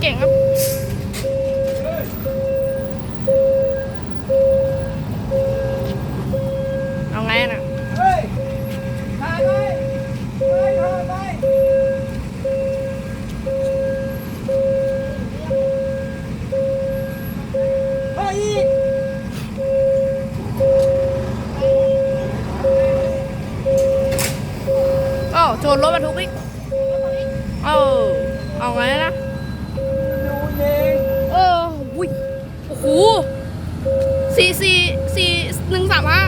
เก่งครับเอาไงน่ะโอ้ชนรถบรรทุกอีก เอาเอาไงนะ หูสี่สี่สี่หนึ่งสามห้า